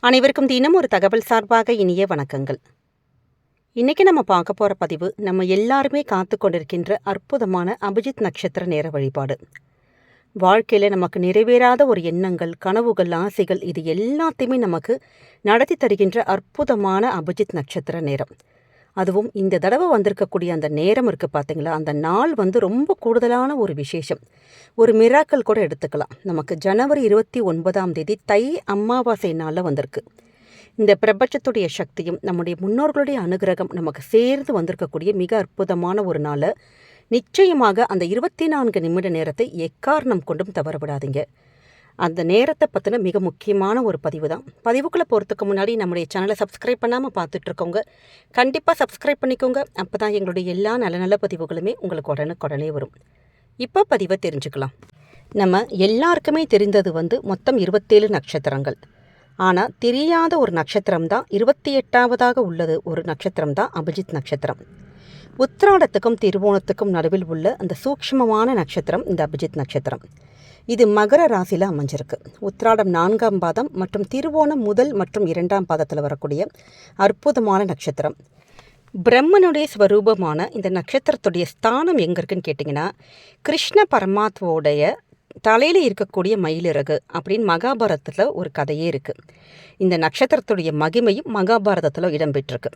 அனைவருக்கும் தினம் ஒரு தகவல் சார்பாக இனிய வணக்கங்கள். இன்றைக்கி நம்ம பார்க்க போகிற பதிவு நம்ம எல்லாருமே காத்து கொண்டிருக்கின்ற அற்புதமான அபிஜித் நட்சத்திர நேர வழிபாடு. வாழ்க்கையில் நமக்கு நிறைவேறாத ஒரு எண்ணங்கள் கனவுகள் ஆசைகள் இது எல்லாத்தையுமே நமக்கு நடத்தி தருகின்ற அற்புதமான அபிஜித் நட்சத்திர நேரம். அதுவும் இந்த தடவை வந்திருக்கக்கூடிய அந்த நேரம் இருக்குது பார்த்தீங்களா அந்த நாள் வந்து ரொம்ப கூடுதலான ஒரு விசேஷம். ஒரு மிராக்கள் கூட எடுத்துக்கலாம். நமக்கு ஜனவரி இருபத்தி ஒன்பதாம் தேதி தை அமாவாசை நாளில் வந்திருக்கு. இந்த பிரபஞ்சத்துடைய சக்தியும் நம்முடைய முன்னோர்களுடைய அனுகிரகம் நமக்கு சேர்ந்து வந்திருக்கக்கூடிய மிக அற்புதமான ஒரு நாளை. நிச்சயமாக அந்த இருபத்தி நான்கு நிமிட நேரத்தை எக்காரணம் கொண்டும் தவற விடாதீங்க அந்த நேரத்தை பற்றின மிக முக்கியமான ஒரு பதிவு தான் பதிவுக்குள்ளே போகிறதுக்கு முன்னாடி நம்முடைய சேனலை சப்ஸ்கிரைப் பண்ணாமல் பார்த்துட்ருக்கோங்க. கண்டிப்பாக சப்ஸ்கிரைப் பண்ணிக்கோங்க. அப்போ தான் எங்களுடைய எல்லா நல்ல நல்ல பதிவுகளுமே உங்களுக்கு உடனுக்குடனே வரும். இப்போ பதிவை தெரிஞ்சுக்கலாம். நம்ம எல்லாருக்குமே தெரிந்தது வந்து மொத்தம் இருபத்தேழு நட்சத்திரங்கள். ஆனால் தெரியாத ஒரு நட்சத்திரம் தான் இருபத்தி எட்டாவதாக உள்ளது. ஒரு நட்சத்திரம் தான் அபிஜித் நட்சத்திரம். உத்திராடத்துக்கும் திருவோணத்துக்கும் நடுவில் உள்ள அந்த சூக்ஷ்மமான நட்சத்திரம் இந்த அபிஜித் நட்சத்திரம். இது மகர ராசியில் அமைஞ்சிருக்கு. உத்திராடம் நான்காம் பாதம் மற்றும் திருவோணம் முதல் மற்றும் இரண்டாம் பாதத்தில் வரக்கூடிய அற்புதமான நட்சத்திரம். பிரம்மனுடைய ஸ்வரூபமான இந்த நட்சத்திரத்துடைய ஸ்தானம் எங்கே இருக்குன்னு கேட்டிங்கன்னா கிருஷ்ண பரமாத்மாவுடைய தலையில் இருக்கக்கூடிய மயிலிறகு அப்படின்னு மகாபாரதத்தில் ஒரு கதையே இருக்குது இந்த நட்சத்திரத்துடைய மகிமையும் மகாபாரதத்தில் இடம்பெற்றிருக்கு.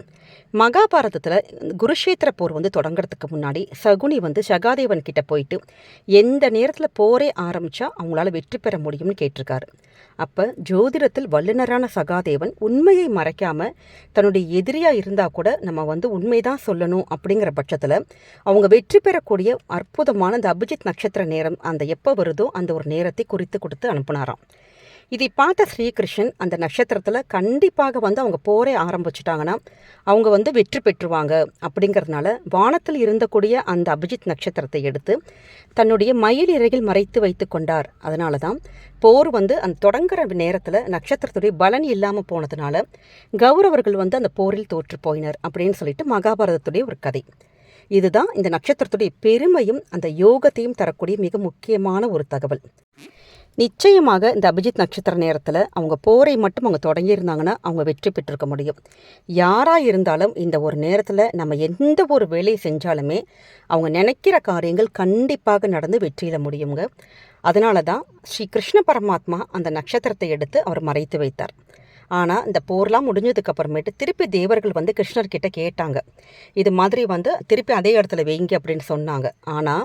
மகாபாரதத்தில் குருஷேத்திர போர் வந்து தொடங்குறதுக்கு முன்னாடி சகுனி வந்து சகாதேவன் கிட்ட போயிட்டு எந்த நேரத்தில் போரே ஆரம்பித்தா அவங்களால வெற்றி பெற முடியும்னு கேட்டிருக்காரு. அப்போ ஜோதிடத்தில் வல்லுநரான சகாதேவன் உண்மையை மறைக்காம தன்னுடைய எதிரியாக இருந்தால் கூட நம்ம வந்து உண்மைதான் சொல்லணும் அப்படிங்கிற பட்சத்தில் அவங்க வெற்றி பெறக்கூடிய அற்புதமான அந்த அபிஜித் நட்சத்திர நேரம் அந்த எப்போ வருதோ அந்த ஒரு நேரத்தை குறித்து கொடுத்து அனுப்புனாராம். இதை பார்த்த ஸ்ரீகிருஷ்ணன் அந்த நட்சத்திரத்தில் கண்டிப்பாக வந்து அவங்க போரே ஆரம்பிச்சிட்டாங்கன்னா அவங்க வந்து வெற்றி பெற்றுவாங்க அப்படிங்கிறதுனால வானத்தில் இருந்தக்கூடிய அந்த அபிஜித் நட்சத்திரத்தை எடுத்து தன்னுடைய மயில் இறையில் மறைத்து வைத்து கொண்டார். அதனால தான் போர் வந்து அந்த தொடங்குற நேரத்தில் நட்சத்திரத்துடைய பலன் இல்லாமல் போனதுனால கௌரவர்கள் வந்து அந்த போரில் தோற்று போயினர் அப்படின்னு சொல்லிட்டு மகாபாரதத்துடைய ஒரு கதை. இதுதான் இந்த நட்சத்திரத்துடைய பெருமையும் அந்த யோகத்தையும் தரக்கூடிய மிக முக்கியமான ஒரு தகவல். நிச்சயமாக இந்த அபிஜித் நட்சத்திர நேரத்தில் அவங்க போரை மட்டும் அவங்க தொடங்கியிருந்தாங்கன்னா அவங்க வெற்றி பெற்றிருக்க முடியும். யாராக இருந்தாலும் இந்த ஒரு நேரத்தில் நம்ம எந்த ஒரு வேலையை செஞ்சாலுமே அவங்க நினைக்கிற காரியங்கள் கண்டிப்பாக நடந்து வெற்றியில் முடியுங்க. அதனால தான் ஸ்ரீ கிருஷ்ண பரமாத்மா அந்த நட்சத்திரத்தை எடுத்து அவர் மறைத்து வைத்தார். ஆனால் இந்த போர்லாம் முடிஞ்சதுக்கு அப்புறமேட்டு திருப்பி தேவர்கள் வந்து கிருஷ்ணர்கிட்ட கேட்டாங்க. இது மாதிரி வந்து திருப்பி அதே இடத்துல வைங்க அப்படின்னு சொன்னாங்க. ஆனால்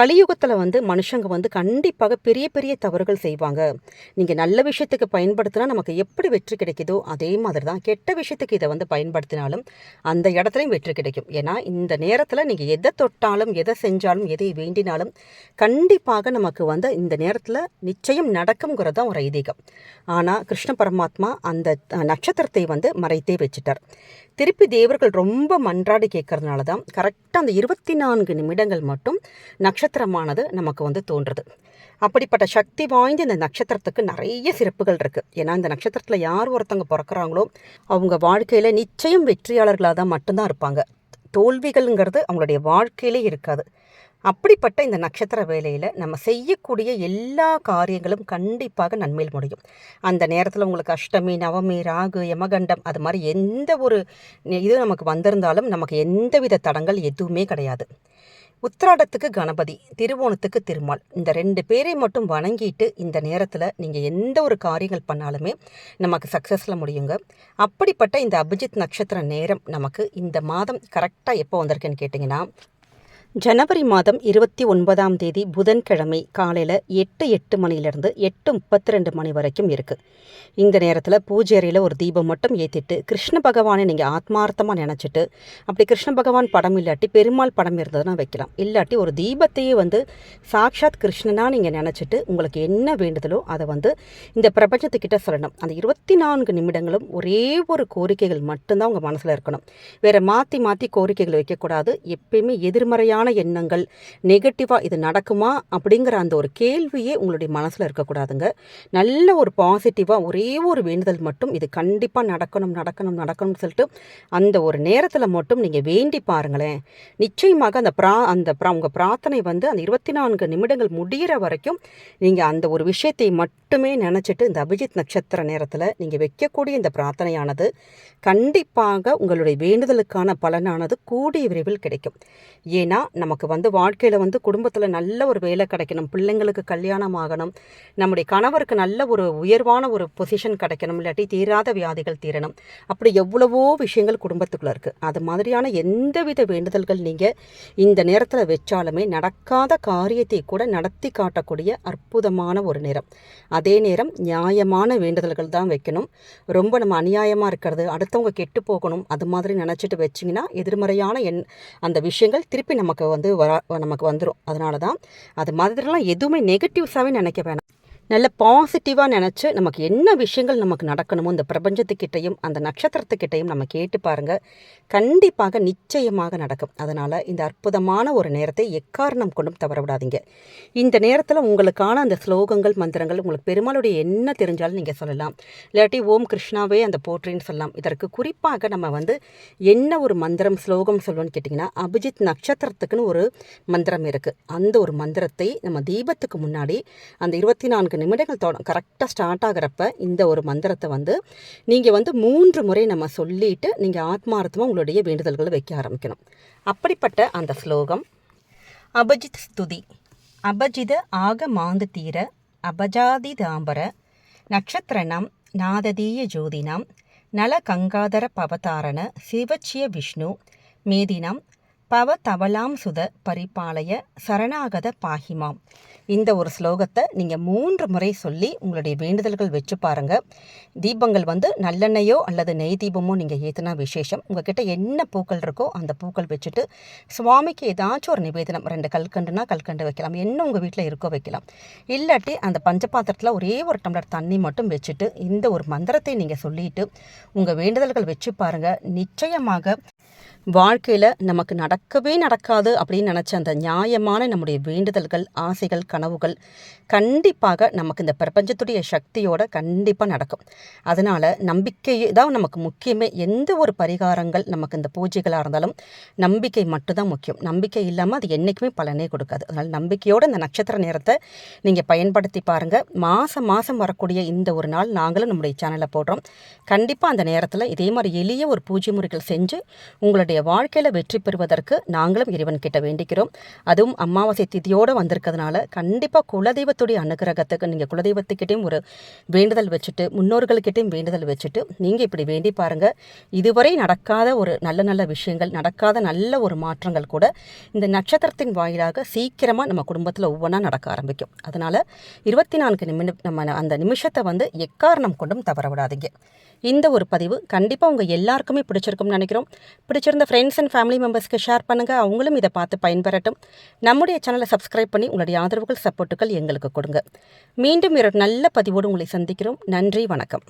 கலியுகத்தில் வந்து மனுஷங்க வந்து கண்டிப்பாக பெரிய பெரிய தவறுகள் செய்வாங்க. நீங்கள் நல்ல விஷயத்துக்கு பயன்படுத்தினா நமக்கு எப்படி வெற்றி கிடைக்குதோ அதே மாதிரி தான் கெட்ட விஷயத்துக்கு இதை வந்து பயன்படுத்தினாலும் அந்த இடத்துலையும் வெற்றி கிடைக்கும். ஏன்னா இந்த நேரத்தில் நீங்கள் எதை தொட்டாலும் எதை செஞ்சாலும் எதை வேண்டினாலும் கண்டிப்பாக நமக்கு வந்து இந்த நேரத்தில் நிச்சயம் நடக்குங்கிறது தான் ஒரு ஐதீகம். ஆனால் கிருஷ்ண பரமாத்மா அந்த அந்த நட்சத்திரத்தை வந்து மறைத்தே வச்சுட்டார். திருப்பி தேவர்கள் ரொம்ப மன்றாடி கேட்கறதுனால தான் கரெக்டாக அந்த இருபத்தி நான்கு நிமிடங்கள் மட்டும் நட்சத்திரமானது நமக்கு வந்து தோன்றுறது. அப்படிப்பட்ட சக்தி வாய்ந்த இந்த நட்சத்திரத்துக்கு நிறைய சிறப்புகள் இருக்குது ஏன்னா இந்த நட்சத்திரத்தில் யார் ஒருத்தவங்க பிறக்கிறாங்களோ அவங்க வாழ்க்கையில் நிச்சயம் வெற்றியாளர்களாக தான் மட்டும்தான் இருப்பாங்க. தோல்விகள்ங்கிறது அவங்களுடைய வாழ்க்கையிலே இருக்காது. அப்படிப்பட்ட இந்த நட்சத்திர வேலையில் நம்ம செய்யக்கூடிய எல்லா காரியங்களும் கண்டிப்பாக நன்மையில் முடியும். அந்த நேரத்தில் உங்களுக்கு அஷ்டமி நவமி ராகு யமகண்டம் அது மாதிரி எந்த ஒரு இது நமக்கு வந்திருந்தாலும் நமக்கு எந்தவித தடங்கள் எதுவுமே கிடையாது. உத்திராடத்துக்கு கணபதி திருவோணத்துக்கு திருமால் இந்த ரெண்டு பேரை மட்டும் வணங்கிட்டு இந்த நேரத்தில் நீங்கள் எந்த ஒரு காரியங்கள் பண்ணாலுமே நமக்கு சக்ஸஸில் முடியுங்க. அப்படிப்பட்ட இந்த அபிஜித் நட்சத்திர நேரம் நமக்கு இந்த மாதம் கரெக்டாக எப்போ வந்திருக்குன்னு கேட்டிங்கன்னா ஜனவரி மாதம் இருபத்தி ஒன்பதாம் தேதி புதன்கிழமை காலையில் எட்டு எட்டு மணிலேருந்து எட்டு முப்பத்தி ரெண்டு மணி வரைக்கும் இருக்குது இந்த நேரத்தில் பூஜை அறையில் ஒரு தீபம் மட்டும் ஏற்றிட்டு கிருஷ்ண பகவானை நீங்கள் ஆத்மார்த்தமாக நினச்சிட்டு அப்படி கிருஷ்ண பகவான் படம் இல்லாட்டி பெருமாள் படம் இருந்ததுன்னா வைக்கலாம். இல்லாட்டி ஒரு தீபத்தையே வந்து சாக்ஷாத் கிருஷ்ணனாக நீங்கள் நினச்சிட்டு உங்களுக்கு என்ன வேண்டுதலோ அதை வந்து இந்த பிரபஞ்சத்துக்கிட்ட சொல்லணும். அந்த இருபத்தி நான்கு நிமிடங்களும் ஒரே ஒரு கோரிக்கைகள் மட்டும்தான் உங்கள் மனசில் இருக்கணும். வேறு மாற்றி மாற்றி கோரிக்கைகள் வைக்கக்கூடாது. எப்பயுமே எதிர்மறையான எதிர்மறையான எண்ணங்கள். நெகட்டிவாக இது நடக்குமா? அப்படிங்கிற அந்த ஒரு கேள்வியே உங்களுடைய மனசில் இருக்கக்கூடாதுங்க. நல்ல ஒரு பாசிட்டிவாக ஒரே ஒரு வேண்டுதல் மட்டும் இது கண்டிப்பாக நடக்கணும் நடக்கணும் நடக்கணும்னு சொல்லிட்டு அந்த ஒரு நேரத்தில் மட்டும் நீங்கள் வேண்டி பாருங்களேன். நிச்சயமாக அந்த ப்ரா அந்த ப்ரா உங்கள் பிரார்த்தனை வந்து அந்த இருபத்தி நான்கு நிமிடங்கள் முடிகிற வரைக்கும் நீங்கள் அந்த ஒரு விஷயத்தை மட்டுமே நினச்சிட்டு இந்த அபிஜித் நட்சத்திர நேரத்தில் நீங்கள் வைக்கக்கூடிய இந்த பிரார்த்தனையானது கண்டிப்பாக உங்களுடைய வேண்டுதலுக்கான பலனானது கூடிய விரைவில் கிடைக்கும். ஏன்னா நமக்கு வந்து வாழ்க்கையில் வந்து குடும்பத்தில் நல்ல ஒரு வேலை கிடைக்கணும். பிள்ளைங்களுக்கு கல்யாணம் ஆகணும். நம்முடைய கணவருக்கு நல்ல ஒரு உயர்வான ஒரு பொசிஷன் கிடைக்கணும். இல்லாட்டி தீராத வியாதிகள் தீரணும். அப்படி எவ்வளவோ விஷயங்கள் குடும்பத்துக்குள்ளே இருக்குது அது மாதிரியான எந்தவித வேண்டுதல்கள் நீங்கள் இந்த நேரத்தில் வச்சாலுமே நடக்காத காரியத்தை கூட நடத்தி காட்டக்கூடிய அற்புதமான ஒரு நேரம். அதே நேரம் நியாயமான வேண்டுதல்கள் தான் வைக்கணும். ரொம்ப நம்ம அநியாயமாக இருக்கிறது அடுத்தவங்க கெட்டு போகணும் அது மாதிரி நினச்சிட்டு வச்சிங்கன்னா எதிர்மறையான எண் அந்த விஷயங்கள் திருப்பி நமக்கு வந்து வரா நமக்கு வந்துடும் அதனால தான் அது மாதிரிலாம் எதுவுமே நெகட்டிவ்ஸாகவே நினைக்க வேணாம். நல்ல பாசிட்டிவாக நினச்சி நமக்கு என்ன விஷயங்கள் நமக்கு நடக்கணுமோ இந்த பிரபஞ்சத்துக்கிட்டையும் அந்த நட்சத்திரத்துக்கிட்டையும் நம்ம கேட்டு பாருங்கள் கண்டிப்பாக நிச்சயமாக நடக்கும். அதனால் இந்த அற்புதமான ஒரு நேரத்தை எக்காரணம் கொண்டும் தவற விடாதீங்க இந்த நேரத்தில் உங்களுக்கான அந்த ஸ்லோகங்கள் மந்திரங்கள் உங்களுக்கு பெருமாளுடைய என்ன தெரிஞ்சாலும் நீங்கள் சொல்லலாம். இல்லாட்டி ஓம் கிருஷ்ணாவே அந்த போற்றின்னு சொல்லலாம். இதற்கு குறிப்பாக நம்ம வந்து என்ன ஒரு மந்திரம் ஸ்லோகம் சொல்லுவோம்னு கேட்டிங்கன்னா அபிஜித் நட்சத்திரத்துக்குன்னு ஒரு மந்திரம் இருக்குது அந்த ஒரு மந்திரத்தை நம்ம தீபத்துக்கு முன்னாடி அந்த இருபத்தி நான்கு நிமிடங்கள் தொட கரெக்டாக ஸ்டார்ட் ஆகிறப்ப இந்த ஒரு மந்திரத்தை வந்து நீங்கள் வந்து மூன்று முறை நம்ம சொல்லிட்டு நீங்கள் ஆத்மார்த்தமாக உங்களுடைய வேண்டுதல்களை வைக்க ஆரம்பிக்கணும். அப்படிப்பட்ட அந்த ஸ்லோகம் அபஜித் ஸ்துதி அபஜித ஆக மாந்து தீர அபஜாதி தாம்பர நட்சத்திரணம் நாததீய ஜோதினம் நல கங்காதர பவதாரண சிவச்சிய விஷ்ணு மேதினம் பவ தவலாம் சுத பரிபாலய சரணாகத பாகிமாம். இந்த ஒரு ஸ்லோகத்தை நீங்கள் மூன்று முறை சொல்லி உங்களுடைய வேண்டுதல்கள் வச்சு பாருங்கள் தீபங்கள் வந்து நல்லெண்ணெயோ அல்லது நெய் தீபமோ நீங்கள் ஏற்றினா விசேஷம். உங்ககிட்ட என்ன பூக்கள் இருக்கோ அந்த பூக்கள் வச்சுட்டு சுவாமிக்கு ஏதாச்சும் ஒரு நிவேதனம் ரெண்டு கல்கண்டுனா கல்கண்டு வைக்கலாம் என்ன உங்கள் வீட்டில் இருக்கோ வைக்கலாம். இல்லாட்டி அந்த பஞ்சபாத்திரத்தில் ஒரே ஒரு டம்ளர் தண்ணி மட்டும் வச்சுட்டு இந்த ஒரு மந்திரத்தை நீங்கள் சொல்லிட்டு உங்கள் வேண்டுதல்கள் வச்சு பாருங்கள் நிச்சயமாக வாழ்க்கையில் நமக்கு நடக்கவே நடக்காது அப்படின்னு நினச்ச அந்த நியாயமான நம்முடைய வேண்டுதல்கள் ஆசைகள் கனவுகள் கண்டிப்பாக நமக்கு இந்த பிரபஞ்சத்துடைய சக்தியோட கண்டிப்பாக நடக்கும். அதனால் நம்பிக்கையே தான் நமக்கு முக்கியமே. எந்த ஒரு பரிகாரங்கள் நமக்கு இந்த பூஜைகளாக இருந்தாலும் நம்பிக்கை மட்டும்தான் முக்கியம். நம்பிக்கை இல்லாமல் அது என்றைக்குமே பலனே கொடுக்காது. அதனால் நம்பிக்கையோடு இந்த நட்சத்திர நேரத்தை நீங்கள் பயன்படுத்தி பாருங்கள் மாதம் மாதம் வரக்கூடிய இந்த ஒரு நாள் நாங்களும் நம்முடைய சேனலில் போடுறோம். கண்டிப்பாக அந்த நேரத்தில் இதே மாதிரி எளிய ஒரு பூஜை முறைகள் செஞ்சு உங்களுடைய வாழ்க்கையில் வெற்றி பெறுவதற்கு நாங்களும் இறைவன் கிட்ட வேண்டிக்கிறோம். அதுவும் அமாவாசை திதியோடு வந்திருக்கிறதுனால கண்டிப்பாக குலதெய்வத்துடைய அனுகிரகத்துக்கு நீங்கள் குலதெய்வத்துக்கிட்டையும் ஒரு வேண்டுதல் வச்சுட்டு முன்னோர்கள்கிட்டையும் வேண்டுதல் வச்சுட்டு நீங்கள் இப்படி வேண்டி பாருங்கள் இதுவரை நடக்காத ஒரு நல்ல நல்ல விஷயங்கள் நடக்காத நல்ல ஒரு மாற்றங்கள் கூட இந்த நட்சத்திரத்தின் வாயிலாக சீக்கிரமாக நம்ம குடும்பத்தில் ஒவ்வொன்றா நடக்க ஆரம்பிக்கும். அதனால் இருபத்தி நான்கு நிமிடம் நம்ம அந்த நிமிஷத்தை வந்து எக்காரணம் கொண்டும் தவற விடாதீங்க. இந்த ஒரு பதிவு கண்டிப்பாக உங்கள் எல்லாருக்குமே பிடிச்சிருக்கும்னு நினைக்கிறோம். பிடிச்சிருந்த ஃப்ரெண்ட்ஸ் அண்ட் ஃபேமிலி மெம்பர்ஸ்க்கு ஷேர் பண்ணுங்கள் அவங்களும் இதை பார்த்து பயன்பெறட்டும். நம்முடைய சேனலை சப்ஸ்கிரைப் பண்ணி உங்களுடைய ஆதரவுகள் சப்போர்ட்டுகள் எங்களுக்கு கொடுங்க. மீண்டும் ஒரு நல்ல பதிவோடு உங்களை சந்திக்கிறோம். நன்றி வணக்கம்.